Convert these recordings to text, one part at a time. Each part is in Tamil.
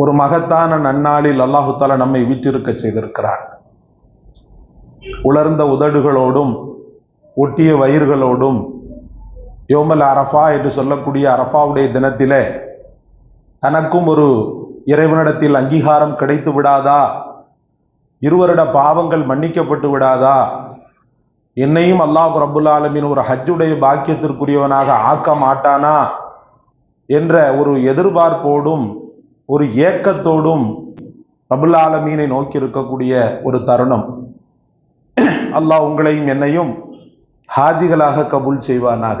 ஒரு மகத்தான நன்னாளில் அல்லாஹு தாலா நம்மை வீற்றிருக்க செய்திருக்கிறான். உலர்ந்த உதடுகளோடும் ஒட்டிய வயிறுகளோடும் யோமல் அரஃபா என்று சொல்லக்கூடிய அரஃபாவுடைய தினத்திலே தனக்கும் ஒரு இறைவனிடத்தில் அங்கீகாரம் கிடைத்து விடாதா? இருவரிட பாவங்கள் மன்னிக்கப்பட்டு விடாதா? என்னையும் அல்லாஹ் ரபுல் ஆலமின் ஒரு ஹஜ்ஜுடைய பாக்கியத்திற்குரியவனாக ஆக்க மாட்டானா? என்ற ஒரு எதிர்பார்ப்போடும் ஒரு ஏக்கத்தோடும் ரபுல் ஆலமீனை நோக்கி இருக்கக்கூடிய ஒரு தருணம். அல்லாஹ் உங்களையும் என்னையும் ஹாஜிகளாக கபூல் செய்வானாக.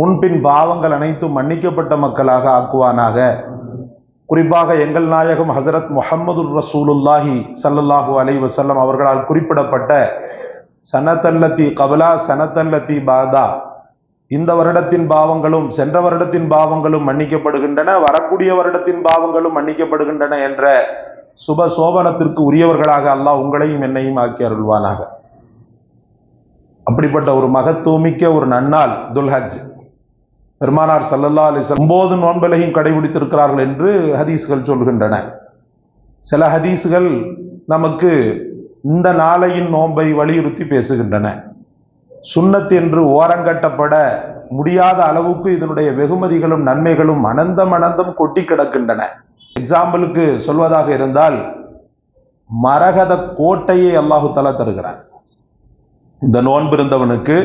முன்பின் பாவங்கள் அனைத்தும் மன்னிக்கப்பட்ட மக்களாக ஆக்குவானாக. குறிப்பாக எங்கள் நாயகம் ஹசரத் முஹம்மது ரசூலுல்லாஹி சல்லல்லாஹு அலை வசல்லம் அவர்களால் குறிப்பிடப்பட்ட சனத்தல்லத்தி கபலா சனத்தல்லத்தி பாதா இந்த வருடத்தின் பாவங்களும் சென்ற வருடத்தின் பாவங்களும் மன்னிக்கப்படுகின்றன வரக்கூடிய வருடத்தின் பாவங்களும் மன்னிக்கப்படுகின்றன என்ற சுப சோபனத்திற்கு உரியவர்களாக அல்லாஹ் உங்களையும் என்னையும் ஆக்கி அருள்வானாக. அப்படிப்பட்ட ஒரு மகத்துவமிக்க ஒரு நன்னாள் துல்ஹஜ். பெருமானார் சல்லல்லா அலிஸ் ஒன்பது நோன்பலையும் கடைபிடித்திருக்கிறார்கள் என்று ஹதீஸ்கள் சொல்கின்றன. சில ஹதீஸ்கள் நமக்கு இந்த நாளையின் நோன்பை வலியுறுத்தி பேசுகின்றன. சுண்ணத் என்று ஓரங்கட்டப்பட முடியாத அளவுக்கு இதனுடைய வெகுமதிகளும் நன்மைகளும் அனந்தம் அனந்தம் கொட்டி கிடக்கின்றன. எக்ஸாம்பிளுக்கு சொல்வதாக இருந்தால் மரகத கோட்டையை அல்லாஹு தலா தருகிறான். இந்த நோன்பு இருந்தவனுக்கு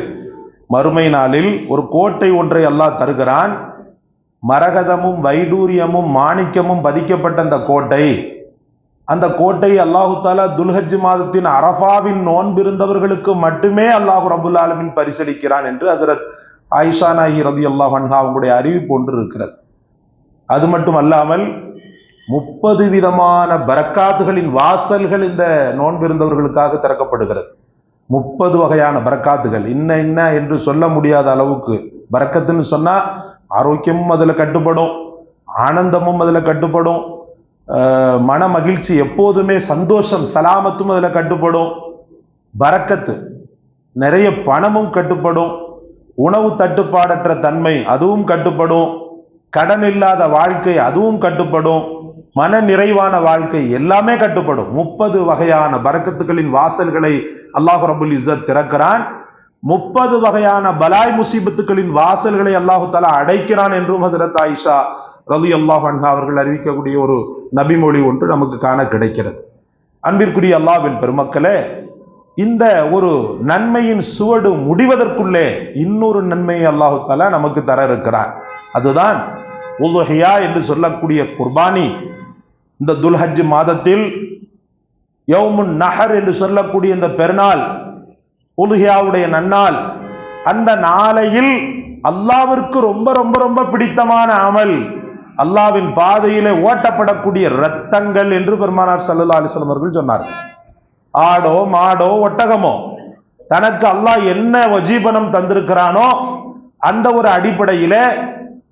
மறுமை நாளில் ஒரு கோட்டை ஒன்றை அல்லாஹ் தருகிறான். மரகதமும் வைடூரியமும் மாணிக்கமும் பதிக்கப்பட்ட அந்த கோட்டை அந்த கோட்டை அல்லாஹு தாலா துல்ஹஜ் மாதத்தின் அரஃபாவின் நோன்பிருந்தவர்களுக்கு மட்டுமே அல்லாஹு ரபுல் ஆலமின் பரிசளிக்கிறான் என்று ஹசரத் ஆயிஷா நாயி ரதி அல்லாஹ் அன்ஹா அவங்களுடைய அறிவிப்பு ஒன்று இருக்கிறது. அது மட்டும் அல்லாமல் முப்பது விதமான பரக்காத்துகளின் வாசல்கள் இந்த நோன்பிருந்தவர்களுக்காக திறக்கப்படுகிறது. முப்பது வகையான பரக்காத்துகள். இன்ன இன்ன என்று சொல்ல முடியாத அளவுக்கு பரக்கத்துன்னு சொன்னா ஆரோக்கியமும் அதில் கட்டுப்படும் ஆனந்தமும் அதில் கட்டுப்படும் மன மகிழ்ச்சி எப்போதுமே சந்தோஷம் சலாமத்தும் அதில் கட்டுப்படும். பறக்கத்து நிறைய பணமும் கட்டுப்படும். உணவு தட்டுப்பாடற்ற தன்மை அதுவும் கட்டுப்படும். கடன் இல்லாத வாழ்க்கை அதுவும் கட்டுப்படும். மன நிறைவான வாழ்க்கை எல்லாமே கட்டுப்படும். முப்பது வகையான பறக்கத்துகளின் வாசல்களை அல்லாஹு ரபுல் இசத் திறக்கிறான். முப்பது வகையான பலாய் முசீபத்துகளின் வாசல்களை அல்லாஹு தஆலா அடைக்கிறான் என்றும் ஹசரத் ஆயிஷா ரலி அல்லாஹ் அன்ஹா அவர்கள் அறிவிக்கக்கூடிய ஒரு நபிமொழி ஒன்று நமக்கு காண கிடைக்கிறது. அன்பிற்குரிய அல்லாஹ்வின் பெருமக்களே இந்த ஒரு நன்மையின் சுவடு முடிவதற்குள்ளே இன்னொரு நன்மையை அல்லாஹு தஆலா நமக்கு தர இருக்கிறான். அதுதான் உலுஹியா என்று சொல்லக்கூடிய குர்பானி. இந்த துல்ஹஜ் மாதத்தில் யவுமுன் நஹர் என்று சொல்லக்கூடிய இந்த பெருநாள் உலுஹியாவுடைய நன்னாள் அந்த நாளையில் அல்லாவிற்கு ரொம்ப ரொம்ப ரொம்ப பிடித்தமான அமல் அல்லாவின் பாதையிலே ஓட்டப்படக்கூடிய ரத்தங்கள் என்று பெருமானார் சல்லா அலிஸ்லம் அவர்கள் சொன்னார்கள். ஆடோ மாடோ ஒட்டகமோ தனக்கு அல்லாஹ் என்ன வஜீபனம் தந்திருக்கிறானோ அந்த ஒரு அடிப்படையில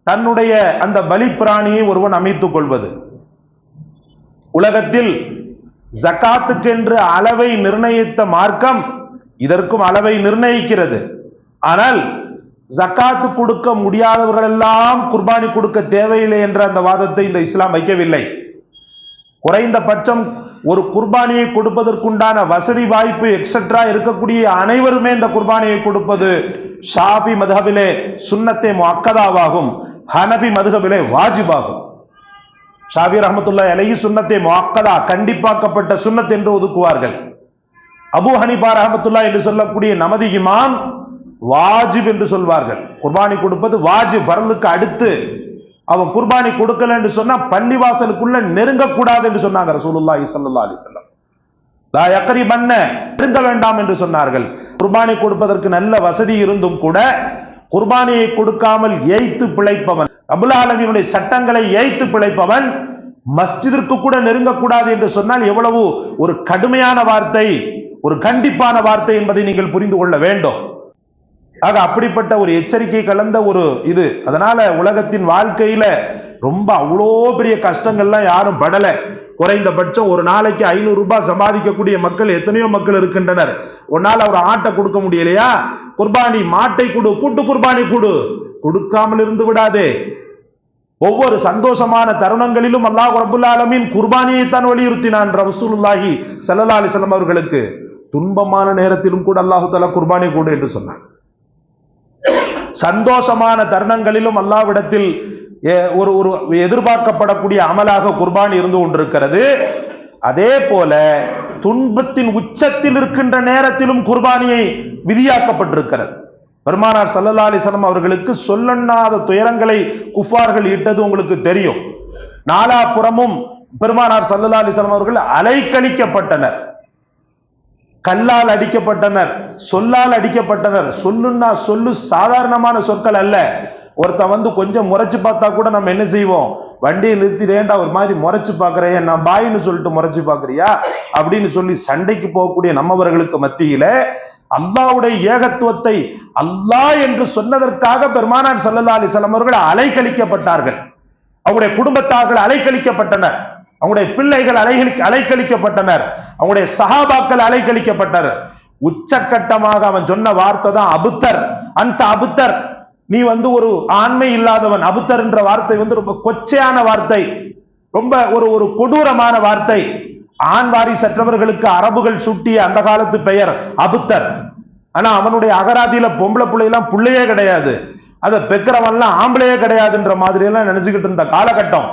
தன்னுடைய அந்த பலி பிராணியை ஒருவன் அமைத்துக் கொள்வது. உலகத்தில் ஜகாத்துக்கென்று அளவை நிர்ணயித்த மார்க்கம் இதற்கும் அளவை நிர்ணயிக்கிறது. ஆனால் ஜக்காத்து கொடுக்க முடியாதவர்கள் எல்லாம் குர்பானி கொடுக்க தேவையில்லை என்ற அந்த வாதத்தை இந்த இஸ்லாம் வைக்கவில்லை. குறைந்தபட்சம் ஒரு குர்பானியை கொடுப்பதற்குண்டான வசதி வாய்ப்பு எக்ஸெட்ரா இருக்கக்கூடிய அனைவருமே இந்த குர்பானியை கொடுப்பது ஷாபி மதுகபிலே சுன்னத்தே முஅக்கதாவாகும். ஹனபி மதுகபிலே வாஜிபாகும். ஷாபி ரஹமத்துல்லா அலைஹி சுன்னத்தை முஅக்கதா கண்டிப்பாக்கப்பட்ட சுன்னத் என்று ஒதுக்குவார்கள். அபு ஹனிபா ரஹமத்துல்லா என்று சொல்லக்கூடிய நமது இமாம் வாஜிப் என்று சொல்வார்கள். குர்பானி கொடுப்பது வாஜிப் பரலுக்கு அடுத்து. அவன் குர்பானி கொடுக்கல என்று சொன்னா பள்ளிவாசலுக்குள்ள நெருங்கக்கூடாது என்று சொன்னாங்க ரசூலுல்லா இசல்லா அலிசல்லம் வஸல்லம். பண்ண யக்ரிபன்ன நெருங்க வேண்டாம் என்று சொன்னார்கள். குர்பானி கொடுப்பதற்கு நல்ல வசதி இருந்தும் கூட குர்பானியை கொடுக்காமல் ஏய்த்து பிழைப்பவன் அபுல் ஆலமீனுடைய சட்டங்களை ஏய்த்து பிழைப்பவன் மஸ்ஜிதிற்கு கூட நெருங்கக்கூடாது என்று சொன்னால் எவ்வளவு ஒரு கடுமையான வார்த்தை ஒரு கண்டிப்பான வார்த்தை என்பதை நீங்கள் புரிந்து கொள்ள வேண்டும். ஆக அப்படிப்பட்ட ஒரு எச்சரிக்கை கலந்த ஒரு இது. அதனால உலகத்தின் வாழ்க்கையில ரொம்ப அவ்வளோ பெரிய கஷ்டங்கள்லாம் யாரும் படல. குறைந்தபட்சம் ஒரு நாளைக்கு ஐநூறு ரூபாய் சம்பாதிக்கக்கூடிய மக்கள் எத்தனையோ மக்கள் இருக்கின்றனர். உன்னால அவர் ஆட்டை கொடுக்க முடியலையா? குர்பானி மாட்டை கொடு கூட்டு குர்பானி கொடு. கொடுக்காமல் இருந்து விடாதே. ஒவ்வொரு சந்தோஷமான தருணங்களிலும் அல்லாஹ் ரபுல் குர்பானியை குர்பானியைத்தான் வலியுறுத்தினான் ரசூலுல்லாஹி சல்லா அலிசல்லாம் அவர்களுக்கு. துன்பமான நேரத்திலும் கூட அல்லாஹு தலா குர்பானி கொடு என்று சொன்னான். சந்தோஷமான தருணங்களிலும் அல்லாவிடத்தில் ஒரு ஒரு எதிர்பார்க்கப்படக்கூடிய அமலாக குர்பான் இருந்து கொண்டிருக்கிறது. அதே போல துன்பத்தின் உச்சத்தில் இருக்கின்ற நேரத்திலும் குர்பானியை விதியாக்கப்பட்டிருக்கிறது. பெருமானார் சல்லல்லா அலிஸ்லாம் அவர்களுக்கு சொல்லண்ணாத துயரங்களை குஃபார்கள் இட்டது உங்களுக்கு தெரியும். நாலாபுறமும் பெருமானார் சல்லல்லா அலிஸ்லாம் அவர்கள் அலைக்கழிக்கப்பட்டனர். கல்லால் அடிக்கப்பட்டனர் சொல்லால் அடிக்கப்பட்டனர். சொல்லுன்னா சொல்லு சாதாரணமான சொற்கள் அல்ல. ஒருத்தன் வந்து கொஞ்சம் முறைச்சு பார்த்தா கூட நம்ம என்ன செய்வோம்? வண்டியை நிறுத்திடேண்டா ஒரு மாதிரி முறைச்சு பார்க்குறேன். நான் பாயின்னு சொல்லிட்டு முறைச்சு பார்க்குறியா? அப்படின்னு சொல்லி சண்டைக்கு போகக்கூடிய நம்மவர்களுக்கு மத்தியில அல்லாவுடைய ஏகத்துவத்தை அல்லாஹ் என்று சொன்னதற்காக பெருமானார் சல்லல்லா அலைஹி அவர்கள் அலைக்கழிக்கப்பட்டார்கள் அவருடைய குடும்பத்தார்கள் அலைக்கழிக்கப்பட்டனர் அவங்களுடைய பிள்ளைகள் அலைகழி அலைக்கழிக்கப்பட்டனர் அவங்களுடைய சகாபாக்கள் அலைக்கழிக்கப்பட்டார். உச்சக்கட்டமாக அவன் சொன்ன வார்த்தை தான் அபுத்தர். அந்த அபுத்தர் நீ வந்து ஒரு ஆண்மை இல்லாதவன். அபுத்தர் என்ற வார்த்தை வந்து ரொம்ப கொச்சையான வார்த்தை. ரொம்ப ஒரு ஒரு கொடூரமான வார்த்தை. ஆண் வாரிசற்றவர்களுக்கு அரபுகள் சுட்டிய அந்த காலத்து பெயர் அபுத்தர். ஆனா அவனுடைய அகராதியில பொம்பளை பிள்ளையெல்லாம் பிள்ளையே கிடையாது. அதை பெக்கிறவன்லாம் ஆம்பளையே கிடையாதுன்ற மாதிரி எல்லாம் நினைச்சுக்கிட்டு இருந்த காலகட்டம்.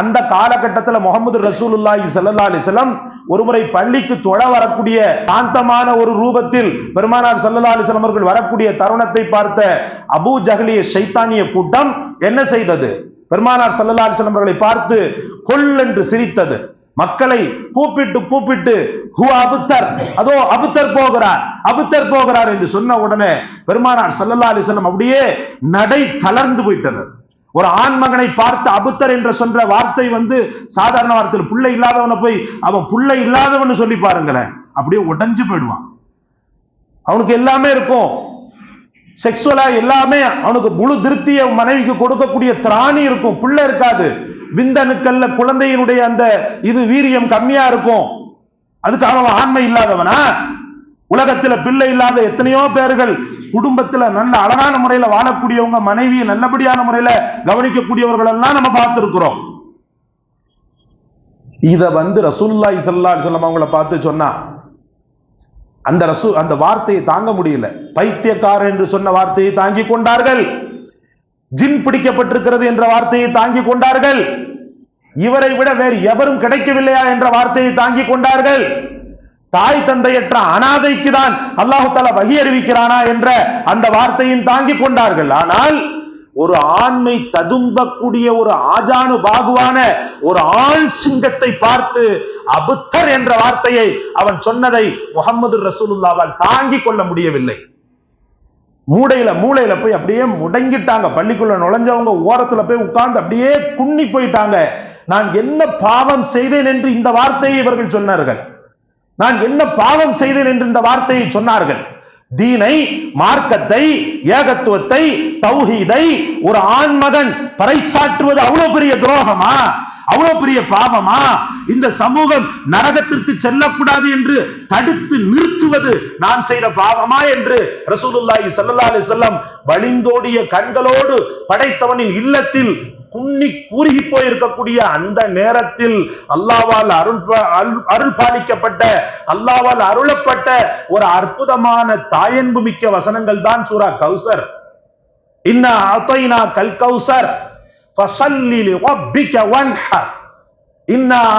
அந்த காலகட்டத்தில் முகமது ரசூலுல்லாஹி சல்லா அலைஹி ஒருமுறை பள்ளிக்கு தொழ வரக்கூடிய சாந்தமான ஒரு ரூபத்தில் பெருமானார் சல்லா அலைஹி அவர்கள் வரக்கூடிய தருணத்தை பார்த்த அபூ ஜஹ்லிய சைத்தானிய கூட்டம் என்ன செய்தது? பெருமானார் சல்லா அலைஹி அவர்களை பார்த்து கொல் என்று சிரித்தது. மக்களை கூப்பிட்டு கூப்பிட்டு ஹு அபுத்தர்? அதோ அபுத்தர் போகிறார் அபுத்தர் போகிறார் என்று சொன்ன உடனே பெருமானார் ஸல்லல்லாஹு அலைஹி அப்படியே நடை தளர்ந்து போயிட்டனர். ஒரு ஆண் மகனை பார்த்து அபுத்தர் என்ற சொல்ற வார்த்தை வந்து சாதாரண வார்த்தையில் பிள்ளை இல்லாதவனை போய் அவன் புள்ளை இல்லாதவன்னு சொல்லி பாருங்களேன். அப்படியே உடைஞ்சு போயிடுவான். அவனுக்கு எல்லாமே இருக்கும். செக்ஸுவலா எல்லாமே அவனுக்கு முழு திருப்தியை மனைவிக்கு கொடுக்கக்கூடிய திராணி இருக்கும். புள்ள இருக்காது. விந்தணுக்கள்ல குழந்தையினுடைய அந்த இது வீரியம் கம்மியா இருக்கும். அதுக்காக அவன் ஆண்மை இல்லாதவனா? உலகத்துல பிள்ளை இல்லாத எத்தனையோ பேர்கள் குடும்பத்துல நல்ல அழகான முறையில வாழக்கூடியவங்க மனைவியை நல்லபடியான முறையில கவனிக்கக்கூடியவர்கள் எல்லாம் நம்ம பார்த்திருக்கிறோம். இத வந்து ரசூல்லா இசல்லா சொல்லம் அவங்கள பார்த்து சொன்னா அந்த ரசூ அந்த வார்த்தையை தாங்க முடியல. பைத்தியக்காரர் என்று சொன்ன வார்த்தையை தாங்கி கொண்டார்கள். ஜின் பிடிக்கப்பட்டிருக்கிறது என்ற வார்த்தையை தாங்கி கொண்டார்கள். இவரை விட வேறு எவரும் கிடைக்கவில்லையா என்ற வார்த்தையை தாங்கி கொண்டார்கள். தாய் தந்தையற்ற அனாதைக்கு தான் அல்லாஹு தாலா வகி அறிவிக்கிறானா என்ற அந்த வார்த்தையும் தாங்கி கொண்டார்கள். ஆனால் ஒரு ஆண்மை ததும்பக்கூடிய ஒரு ஆஜானு பாகுவான ஒரு ஆண் சிங்கத்தை பார்த்து அபுத்தர் என்ற வார்த்தையை அவன் சொன்னதை முகமது ரசூலுல்லாவால் தாங்கிக் கொள்ள முடியவில்லை. மூடையில மூளையில போய் அப்படியே முடங்கிட்டாங்க. பள்ளிக்குள்ள நுழைஞ்சவங்க ஓரத்துல போய் உட்கார்ந்து அப்படியே குன்னி போயிட்டாங்க. நான் என்ன பாவம் செய்தேன் என்று இந்த வார்த்தையை இவர்கள் சொன்னார்கள். நான் என்ன பாவம் செய்தேன் என்று இந்த வார்த்தையை சொன்னார்கள். தீனை மார்க்கத்தை ஏகத்துவத்தை தௌஹீதை ஒரு ஆண்மகன் பறைசாற்றுவது அவ்வளவு பெரிய துரோகமா? அவ்வளவு பெரிய பாவமா? இந்த சமூகம் நரகத்திற்கு செல்லக்கூடாது என்று தடுத்து நிறுத்துவது நான் செய்த பாவமா என்று ரசூலுல்லாஹி சல்லா அலைஹி வழிந்தோடிய கண்களோடு படைத்தவனின் இல்லத்தில் குன்னி கூறுகி போயிருக்கக்கூடிய அந்த நேரத்தில் அல்லாவால் அருள் அருள்- பாலிக்கப்பட்ட அல்லாவால் அருளப்பட்ட ஒரு அற்புதமான தாயன்பு மிக்க வசனங்கள் தான் சூரா கௌசர். இன்னா அத்தைனா கல் கௌசர் ஃபஸல்லி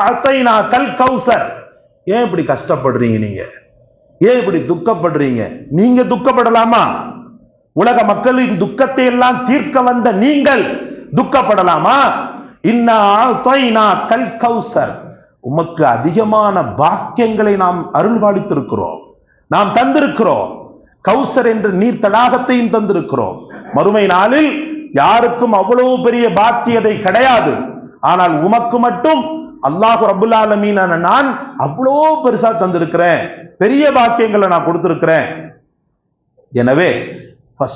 அத்தைனா கல் கௌசர். ஏன் இப்படி கஷ்டப்படுறீங்க நீங்க? ஏன் இப்படி துக்கப்படுறீங்க? நீங்க துக்கப்படலாமா? உலக மக்களின் துக்கத்தை எல்லாம் தீர்க்க வந்த நீங்கள் துக்கப்படலாமா? இன்னா கல் கௌசர். உமக்கு அதிகமான பாக்கியங்களை நாம் அருள்பாலித்திருக்கிறோம். நாம் தந்திருக்கிறோம். கௌசர் என்று நீர் தடாகத்தையும் தந்திருக்கிறோம். மறுமை நாளில் யாருக்கும் அவ்வளவு பெரிய பாக்கியதை கிடையாது. ஆனால் உமக்கு மட்டும் அல்லாஹு ரபுல் நான் அவ்வளோ பெருசா தந்திருக்கிறேன். பெரிய பாக்கியங்களை நான் கொடுத்திருக்கிறேன். எனவே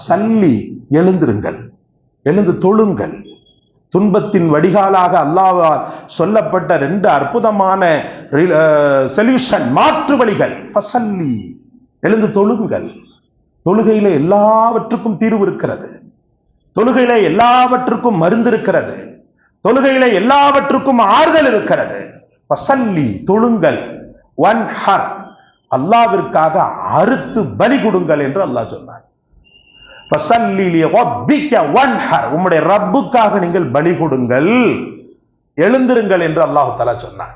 சல்லி எழுந்திருங்கள். எழுந்து தொழுங்கள். துன்பத்தின் வடிகாலாக அல்லாவால் சொல்லப்பட்ட ரெண்டு அற்புதமான சொல்யூஷன் மாற்று வழிகள். பசல்லி. எழுந்து தொழுங்கள். தொழுகையில எல்லாவற்றுக்கும் தீர்வு இருக்கிறது. தொழுகையில எல்லாவற்றுக்கும் மருந்து இருக்கிறது. தொழுகையில எல்லாவற்றுக்கும் ஆறுதல் இருக்கிறது. பசல்லி தொழுங்கள். ஒன் ஹர். அல்லாவிற்காக அறுத்து பலி கொடுங்கள் என்று அல்லாஹ் சொன்னார் உம்முடைய ரப்புக்காக நீங்கள் பலி கொடுங்கள். எழுந்திருங்கள் என்று அல்லாஹு தலா சொன்னார்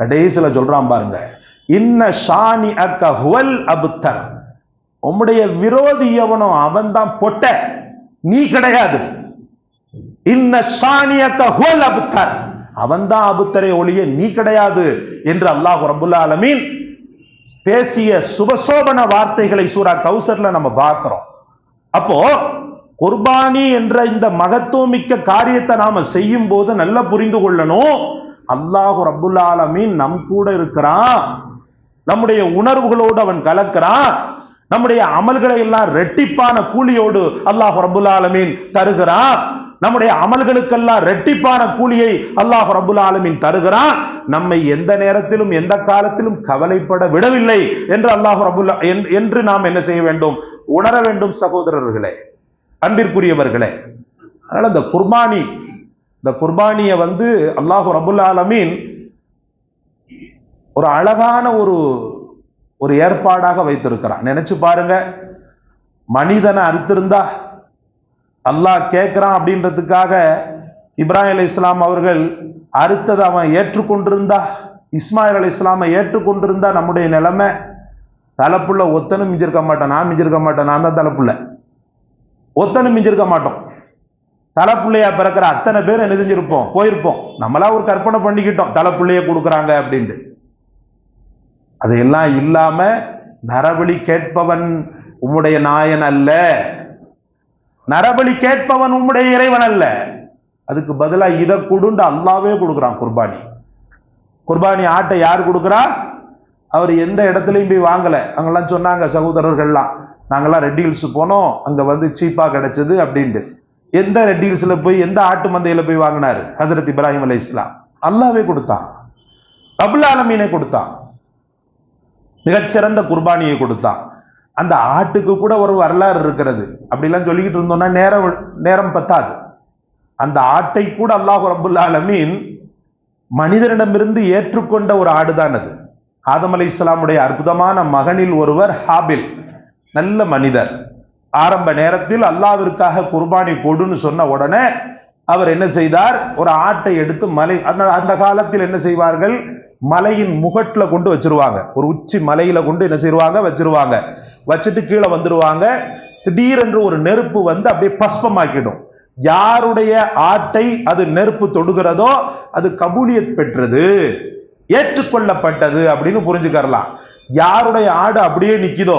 கடைசியில சொல்றான் பாருங்க. இன்ன ஷானி அக்க ஹுவல் அபுத்தர். உம்முடைய விரோதி எவனோ அவன் தான் பொட்ட. நீ கிடையாது. இன்ன ஷானி அக்க ஹுவல் அபுத்தர். அவன் தான் அபுத்தரை ஒளிய நீ கிடையாது என்று அல்லாஹ் ரபுல்லா அலமீன் பேசிய சுபசோபன வார்த்தைகளை சூரா கௌசர்ல நம்ம பார்க்கிறோம். அப்போ குர்பானி என்ற இந்த மகத்துவமிக்க காரியத்தை நாம செய்யும் போது நல்லா புரிந்து கொள்ளணும். அல்லாஹு ரப்புல் ஆலமீன் நம் கூட இருக்கிறான். நம்முடைய உணர்வுகளோடு அவன் கலக்கிறான். நம்முடைய அமல்களை எல்லாம் ரெட்டிப்பான கூலியோடு அல்லாஹ் ரபுல் ஆலமீன் தருகிறான். நம்முடைய அமல்களுக்கெல்லாம் ரெட்டிப்பான கூலியை அல்லாஹ் ரபுல் ஆலமீன் தருகிறான். நம்மை எந்த நேரத்திலும் எந்த காலத்திலும் கவலைப்பட விடவில்லை என்று அல்லாஹ் ரபுல் என்று நாம் என்ன செய்ய வேண்டும்? உணர வேண்டும் சகோதரர்களே அன்பிற்குரியவர்களே. அதனால இந்த குர்பானி இந்த குர்பானியை வந்து அல்லாஹு ரபுல் ஆலமீன் ஒரு அழகான ஒரு ஒரு ஏற்பாடாக வைத்திருக்கிறான். நினைச்சு பாருங்க மனிதனை அறுத்திருந்தா அல்லாஹ் கேட்குறான் அப்படின்றதுக்காக இப்ராஹிம் அலி இஸ்லாம் அவர்கள் அறுத்ததை அவன் ஏற்றுக்கொண்டிருந்தா இஸ்மாயில் அலி இஸ்லாமை ஏற்றுக்கொண்டிருந்தா நம்முடைய நிலைமை தலைப்புள்ள ஒத்தனும் மிஞ்சிருக்க மாட்டேன் நான் மிஞ்சிருக்க மாட்டேன் நான் தான் தலைப்புள்ள. ஒத்தனும் மிஞ்சிருக்க மாட்டோம். தலைப்புள்ளையா பிறக்கிற அத்தனை பேர் என்ன செஞ்சிருப்போம்? போயிருப்போம். நம்மளா ஒரு கற்பனை பண்ணிக்கிட்டோம். தலைப்புள்ளைய கொடுக்குறாங்க அப்படின்ட்டு. அதையெல்லாம் இல்லாம நரபலி கேட்பவன் உம்முடைய நாயன் அல்ல. நரபலி கேட்பவன் உம்முடைய இறைவன் அல்ல. அதுக்கு பதிலாக இதை கொடுண்டு அல்லாவே கொடுக்குறான் குர்பானி. குர்பானி ஆட்டை யார் கொடுக்குறா? அவர் எந்த இடத்துலையும் போய் வாங்கலை. அங்கெல்லாம் சொன்னாங்க சகோதரர்கள்லாம் நாங்கள்லாம் ரெட் ஹில்ஸ் போனோம். அங்கே வந்து சீப்பாக கிடைச்சது அப்படின்ட்டு. எந்த ரெட் ஹில்ஸில் போய் எந்த ஆட்டு மந்தையில் போய் வாங்கினார்? ஹசரத் இப்ராஹிம் அலி இஸ்லாம் அல்லாவே கொடுத்தான். அபுல் ஆலமீனை கொடுத்தான். மிகச்சிறந்த குர்பானியை கொடுத்தான். அந்த ஆட்டுக்கு கூட ஒரு வரலாறு இருக்கிறது. அப்படிலாம் சொல்லிக்கிட்டு இருந்தோம்னா நேரம் நேரம் பத்தாது. அந்த ஆட்டை கூட அல்லாஹு ரபுல் ஆலமீன் மனிதனிடமிருந்து ஏற்றுக்கொண்ட ஒரு ஆடுதான் அது. ஆதம் அலி இஸ்லாமுடைய அற்புதமான மகனில் ஒருவர் ஹாபில் நல்ல மனிதர். ஆரம்ப நேரத்தில் அல்லாவிற்காக குர்பானி கொடுன்னு சொன்ன உடனே அவர் என்ன செய்தார்? ஒரு ஆட்டை எடுத்து மலை அந்த அந்த காலத்தில் என்ன செய்வார்கள்? மலையின் முகட்டில் கொண்டு வச்சிருவாங்க. ஒரு உச்சி மலையில கொண்டு என்ன செய்வாங்க? வச்சிருவாங்க. வச்சுட்டு கீழே வந்துருவாங்க. திடீரென்று ஒரு நெருப்பு வந்து அப்படியே பஸ்பமாக்கிடும். யாருடைய ஆட்டை அது நெருப்பு தொடுகிறதோ அது கபூலியத் பெற்றது. ஏற்றுக்கொள்ளப்பட்டது அப்படின்னு புரிஞ்சுக்கரலாம் யாருடைய ஆடு அப்படியே நிற்கிதோ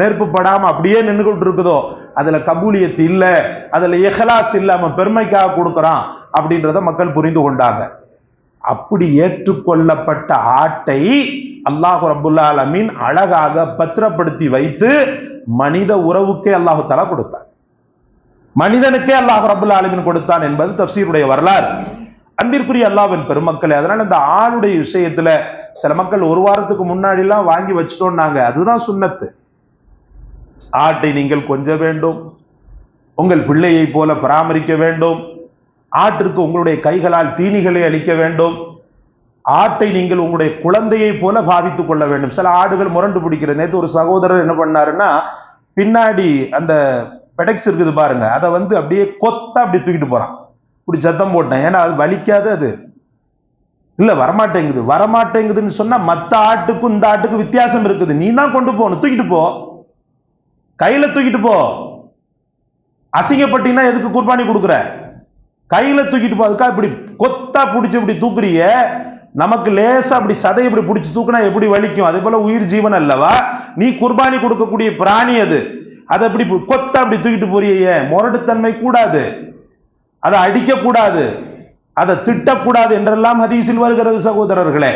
நெருப்பு படாமல் அப்படியே நின்றுகிட்டு இருக்குதோ அதில் கபூலியத் இல்லை அதில் எஹலாஸ் இல்லாமல் பெருமைக்காக கொடுக்குறான் அப்படின்றத மக்கள் புரிந்து கொண்டாங்க. அப்படி ஏற்றுக்கொள்ளப்பட்ட ஆட்டை அல்லாஹு ரபுல்லா அலமீன் அழகாக பத்திரப்படுத்தி வைத்து மனித உறவுக்கே அல்லாஹு தலா கொடுத்தான். மனிதனுக்கே அல்லாஹு ரபுல்லா அலமின் கொடுத்தான் என்பது தப்சீருடைய வரலாறு. அன்பிற்குரிய அல்லாவின் பெருமக்களே அதனால இந்த ஆணுடைய விஷயத்துல சில மக்கள் ஒரு வாரத்துக்கு முன்னாடி எல்லாம் வாங்கி வச்சுட்டோம்னாங்க. அதுதான் சுண்ணத்து. ஆட்டை நீங்கள் கொஞ்ச வேண்டும். உங்கள் பிள்ளையை போல பராமரிக்க வேண்டும். ஆட்டிற்கு உங்களுடைய கைகளால் தீனிகளை அளிக்க வேண்டும். ஆட்டை நீங்கள் உங்களுடைய குழந்தையை போல பாவித்துக் கொள்ள வேண்டும். சில ஆடுகள் முரண்டு பிடிக்கிற நேற்று ஒரு சகோதரர் என்ன பண்ணாருன்னா பின்னாடி அந்த பெடெக்ஸ் இருக்குது பாருங்க. அதை வந்து அப்படியே கொத்த அப்படி தூக்கிட்டு போறான். இப்படி சத்தம் போட்டேன். ஏன்னா அது வலிக்காது அது. இல்லை வரமாட்டேங்குது. வரமாட்டேங்குதுன்னு சொன்னால் மற்ற ஆட்டுக்கும் இந்த ஆட்டுக்கும் வித்தியாசம் இருக்குது. நீ தான் கொண்டு போகணும். தூக்கிட்டு போ. கையில் தூக்கிட்டு போ. அசிங்கப்பட்டினா எதுக்கு குர்பானி கொடுக்குற? கையில் தூக்கிட்டு போ. அதுக்காக இப்படி கொத்தா பிடிச்சி இப்படி தூக்குறிய நமக்கு லேசாக அப்படி சதை இப்படி பிடிச்சி தூக்குனா எப்படி வலிக்கும்? அதே போல் உயிர் ஜீவன் அல்லவா? நீ குர்பானி கொடுக்கக்கூடிய பிராணி அது. அதை அப்படி கொத்தா அப்படி தூக்கிட்டு போறியே முரட்டுத்தன்மை கூடாது. அதை அடிக்கக்கூடாது அதை திட்டக்கூடாது என்றெல்லாம் ஹதீஸில் வருகிறது சகோதரர்களே.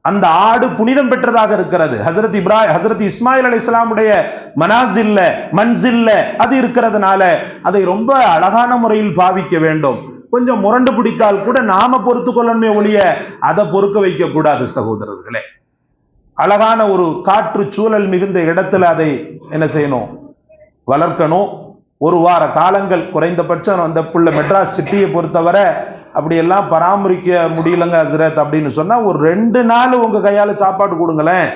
அந்த ஆடு புனிதம் பெற்றதாக இருக்கிறது. ஹசரத் இப்ராஹிம் ஹசரத் இஸ்மாயில் அலி இஸ்லாமுடைய மனாசில்ல மன்சில்ல அது இருக்கிறதுனால அதை ரொம்ப அழகான முறையில் பாவிக்க வேண்டும். கொஞ்சம் முரண்டு பிடித்தால் கூட நாம பொறுத்து கொள்ளணுமே ஒழிய அதை பொறுக்க வைக்க கூடாது சகோதரர்களே. அழகான ஒரு காற்று சூழல் மிகுந்த இடத்துல அதை என்ன செய்யணும்? வளர்க்கணும். ஒரு வார காலங்கள் குறைந்தபட்சம் அந்த புள்ள மெட்ராஸ் சிட்டியை பொறுத்தவரை அப்படியெல்லாம் பராமரிக்க முடியலங்க ஹசரத் அப்படின்னு சொன்னால் ஒரு ரெண்டு நாள் உங்கள் கையால் சாப்பாடு கொடுங்களேன்.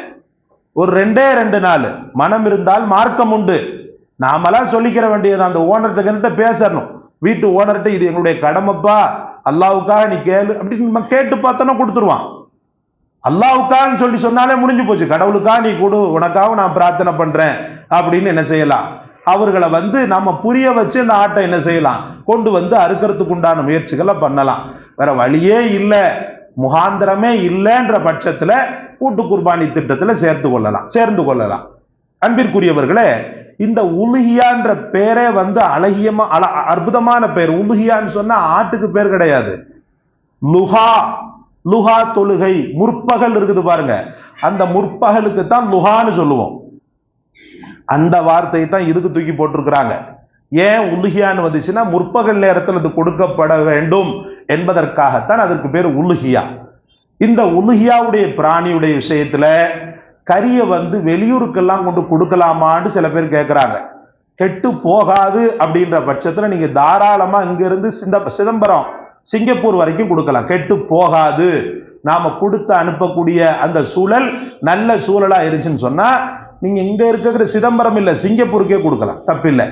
ஒரு ரெண்டே ரெண்டு நாள். மனம் இருந்தால் மார்க்கம் உண்டு. நாமெல்லாம் சொல்லிக்கிற வேண்டியது அந்த ஓனர்கிட்ட கிட்ட பேசணும். வீட்டு ஓனர்கிட்ட இது எங்களுடைய கடமைப்பா. அல்லாவுக்காக நீ கேளு. அப்படின்னு நம்ம கேட்டு பார்த்தோன்னா கொடுத்துருவான். அல்லாவுக்கான்னு சொல்லி சொன்னாலே முடிஞ்சு போச்சு. கடவுளுக்காக நீ கொடு உனக்காக நான் பிரார்த்தனை பண்ணுறேன் அப்படின்னு என்ன செய்யலாம்? அவர்களை வந்து நம்ம புரிய வச்சு இந்த ஆட்டை என்ன செய்யலாம்? கொண்டு வந்து அறுக்கிறதுக்கு உண்டான முயற்சிகளை பண்ணலாம். வேற வழியே இல்லை. முகாந்திரமே இல்லைன்ற பட்சத்துல கூட்டு குர்பானி திட்டத்துல சேர்த்து கொள்ளலாம். சேர்ந்து கொள்ளலாம். அன்பிற்குரியவர்களே இந்த உலுகியான்ற பேரே வந்து அழகியமா அழ அற்புதமான பேர். உலுகியான்னு சொன்னா ஆட்டுக்கு பேர் கிடையாது. லுஹா. லுஹா தொழுகை. முற்பகல் இருக்குது பாருங்க. அந்த முற்பகலுக்கு தான் லுஹான்னு சொல்லுவோம். அந்த வார்த்தையை தான் இதுக்கு தூக்கி போட்டிருக்கிறாங்க. ஏன் உலுகியான்னு வந்துச்சுன்னா முற்பகல் நேரத்தில் அது கொடுக்கப்பட வேண்டும் என்பதற்காகத்தான் அதற்கு பேர் உலுகியா இந்த உலுகியாவுடைய பிராணியுடைய விஷயத்துல கரியை வந்து வெளியூருக்கெல்லாம் கொண்டு கொடுக்கலாமான்னு சில பேர் கேட்குறாங்க கெட்டு போகாது அப்படின்ற பட்சத்தில் நீங்கள் தாராளமாக இங்கேருந்து சிந்த சிதம்பரம் சிங்கப்பூர் வரைக்கும் கொடுக்கலாம். கெட்டு போகாது. நாம் கொடுத்து அனுப்பக்கூடிய அந்த சூழல் நல்ல சூழலாக இருந்துச்சுன்னு சொன்னால் நீங்க இங்க இருக்கிற சிதம்பரம் இல்ல சிங்கப்பூருக்கே கொடுக்கலாம் தப்பில்லை.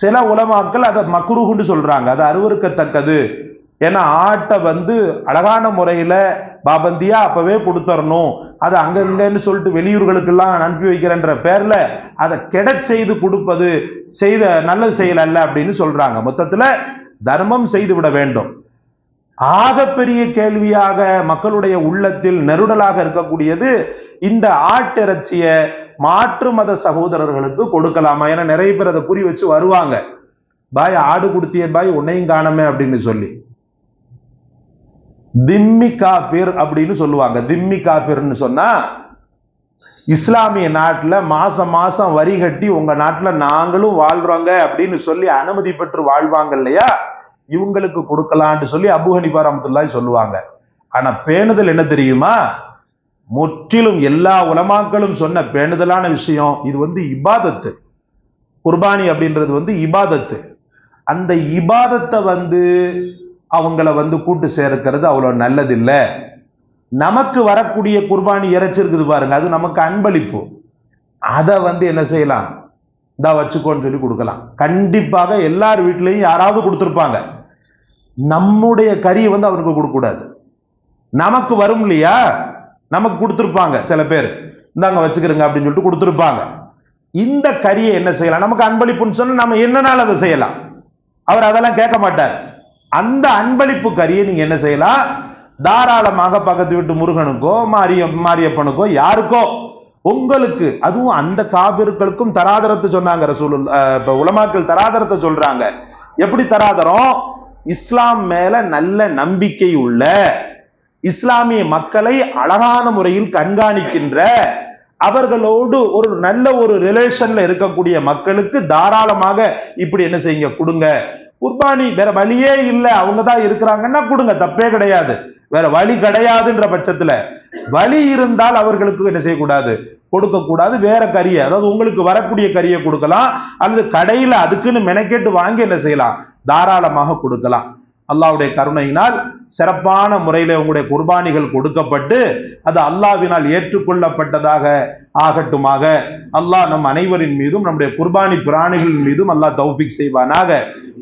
சில உலமாக்கள் அதை மக்குருகுன்னு சொல்றாங்க அது அருவருக்கத்தக்கது. ஏன்னா ஆட்டை வந்து அழகான முறையில பாபந்தியா அப்பவே கொடுத்துடணும் அதை அங்கங்கன்னு சொல்லிட்டு வெளியூர்களுக்கெல்லாம் அனுப்பி வைக்கிறன்ற பேர்ல அதை கெட செய்து கொடுப்பது செய்த நல்லது செயல் அல்ல அப்படின்னு சொல்றாங்க. மொத்தத்துல தர்மம் செய்து விட வேண்டும். ஆகப்பெரிய கேள்வியாக மக்களுடைய உள்ளத்தில் நெருடலாக இருக்கக்கூடியது இந்த ஆட்டிறைச்சியை மாற்று மத சகோதரர்களுக்கு கொடுக்கலாமா? ஏன்னா நிறைய பேர் அதை புரி வச்சு வருவாங்க. பாய் ஆடு கொடுத்திய பாய் உன்னையும் காணமே அப்படின்னு சொல்லி. திம்மி காபிர் அப்படின்னு சொல்லுவாங்க. திம்மி காபிர்னு சொன்னா இஸ்லாமிய நாட்டில் மாசம் மாசம் வரி கட்டி உங்க நாட்டில் நாங்களும் வாழ்றோங்க அப்படின்னு சொல்லி அனுமதி பெற்று வாழ்வாங்க இல்லையா? இவங்களுக்கு கொடுக்கலான்னு சொல்லி அபு ஹனிபா சொல்லுவாங்க. ஆனா பேணுதல் என்ன தெரியுமா? முற்றிலும் எல்லா உலமாக்களும் சொன்ன பேணுதலான விஷயம் இது வந்து இபாதத்து. குர்பானி அப்படின்றது வந்து இபாதத்து. அந்த இபாதத்தை வந்து அவங்கள வந்து கூட்டு சேர்க்கிறது அவ்வளோ நல்லதில்லை. நமக்கு வரக்கூடிய குர்பானி இறைச்சி இருக்குது பாருங்க அது நமக்கு அன்பளிப்பு. அதை வந்து என்ன செய்யலாம்? இதா வச்சுக்கோன்னு சொல்லி கொடுக்கலாம். கண்டிப்பாக எல்லார் வீட்லேயும் யாராவது கொடுத்துருப்பாங்க. நம்முடைய கறியை வந்து அவருக்கு கொடுக்கக்கூடாது. நமக்கு வரும் இல்லையா? நமக்கு கொடுத்துருப்பாங்க சில பேர். இந்தாங்க வச்சுக்கிறங்க அப்படின்னு சொல்லிட்டு கொடுத்துருப்பாங்க. இந்த கறியை என்ன செய்யலாம்? நமக்கு அன்பளிப்புன்னு சொன்னால் நம்ம என்னனால அதை செய்யலாம். அவர் அதெல்லாம் கேட்க மாட்டார். அந்த அன்பளிப்பு கறியை நீங்கள் என்ன செய்யலாம்? தாராளமாக பக்கத்து வீட்டு முருகனுக்கோ மாரிய மாரியப்பனுக்கோ யாருக்கோ உங்களுக்கு அதுவும் அந்த காவிர்களுக்கும் தராதரத்தை சொன்னாங்க ரசூல் இப்போ உலமாக்கள் தராதரத்தை சொல்றாங்க. எப்படி தராதரம்? இஸ்லாம் மேல நல்ல நம்பிக்கை உள்ள இஸ்லாமிய மக்களை அழகான முறையில் கண்காணிக்கின்ற அவர்களோடு ஒரு நல்ல ஒரு ரிலேஷன்ல இருக்கக்கூடிய மக்களுக்கு தாராளமாக இப்படி என்ன செய்யுங்க கொடுங்க. குர்பானி வேற வழியே இல்லை அவங்க தான் இருக்கிறாங்கன்னா கொடுங்க தப்பே கிடையாது. வேற வழி கிடையாதுன்ற பட்சத்துல வழி இருந்தால் அவர்களுக்கு என்ன செய்யக்கூடாது? கொடுக்க கூடாது வேற கறியை அதாவது உங்களுக்கு வரக்கூடிய கறியை கொடுக்கலாம் அல்லது கடையில அதுக்குன்னு மெனக்கெட்டு வாங்கி என்ன செய்யலாம்? தாராளமாக கொடுக்கலாம். அல்லாவுடைய கருணையினால் சிறப்பான முறையில் உங்களுடைய குர்பானிகள் கொடுக்கப்பட்டு அது அல்லாவினால் ஏற்றுக்கொள்ளப்பட்டதாக ஆகட்டுமாக. அல்லாஹ் நம் அனைவரின் மீதும் நம்முடைய குர்பானி பிராணிகளின் மீதும் அல்லாஹ் தௌபிக் செய்வானாக.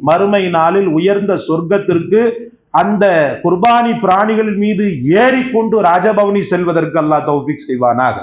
மறுமை நாளில் உயர்ந்த சொர்க்கத்திற்கு அந்த குர்பானி பிராணிகள் மீது ஏறிக்கொண்டு ராஜபவனி செல்வதற்கு அல்லாஹ் தௌபிக் செய்வானாக.